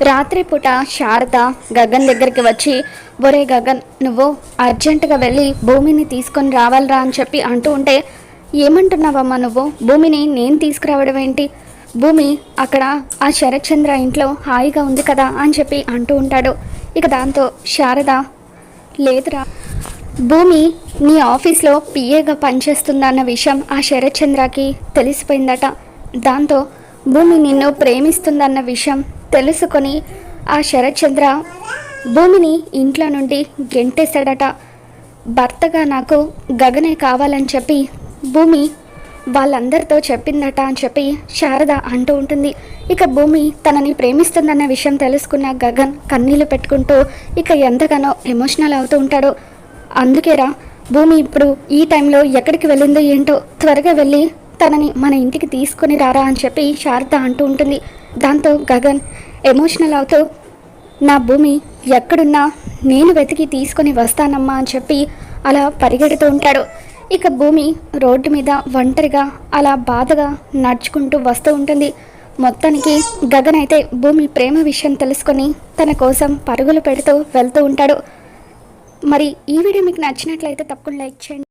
రాత్రిపూట శారద గగన్ దగ్గరికి వచ్చి ఒరే గగన్ నువ్వు అర్జెంటుగా వెళ్ళి భూమిని తీసుకొని రావాలిరా అని చెప్పి అంటూ ఉంటే ఏమంటున్నావమ్మా నువ్వు? భూమిని నేను తీసుకురావడం ఏంటి? భూమి అక్కడ ఆ శరత్చంద్ర ఇంట్లో హాయిగా ఉంది కదా అని చెప్పి అంటూ ఉంటాడు. ఇక దాంతో శారద లేదురా భూమి నీ ఆఫీస్లో పిఏగా పనిచేస్తుందన్న విషయం ఆ శరత్చంద్రకి తెలిసిపోయిందట. దాంతో భూమి నిన్ను ప్రేమిస్తుందన్న విషయం తెలుసుకొని ఆ శరత్చంద్ర భూమిని ఇంట్లో నుండి గెంటేశాడట. భర్తగా నాకు గగనే కావాలని చెప్పి భూమి వాళ్ళందరితో చెప్పిందట అని చెప్పి శారద అంటూ ఉంటుంది. ఇక భూమి తనని ప్రేమిస్తుందన్న విషయం తెలుసుకున్న గగన్ కన్నీళ్ళు పెట్టుకుంటూ ఇక ఎంతగానో ఎమోషనల్ అవుతూ ఉంటాడు. అందుకేరా భూమి ఇప్పుడు ఈ టైంలో ఎక్కడికి వెళ్ళిందో ఏంటో త్వరగా వెళ్ళి తనని మన ఇంటికి తీసుకొని రారా అని చెప్పి శారద అంటూ ఉంటుంది. దాంతో గగన్ ఎమోషనల్ అవుతూ నా భూమి ఎక్కడున్నా నేను వెతికి తీసుకొని వస్తానమ్మా అని చెప్పి అలా పరిగెడుతూ ఉంటాడు. ఇక భూమి రోడ్డు మీద ఒంటరిగా అలా బాధగా నడుచుకుంటూ వస్తూ ఉంటుంది. మొత్తానికి గగన్ అయితే భూమి ప్రేమ విషయం తెలుసుకొని తన కోసం పరుగులు పెడుతూ వెళ్తూ ఉంటాడు. మరి ఈ వీడియో మీకు నచ్చినట్లయితే తప్పకుండా లైక్ చేయండి.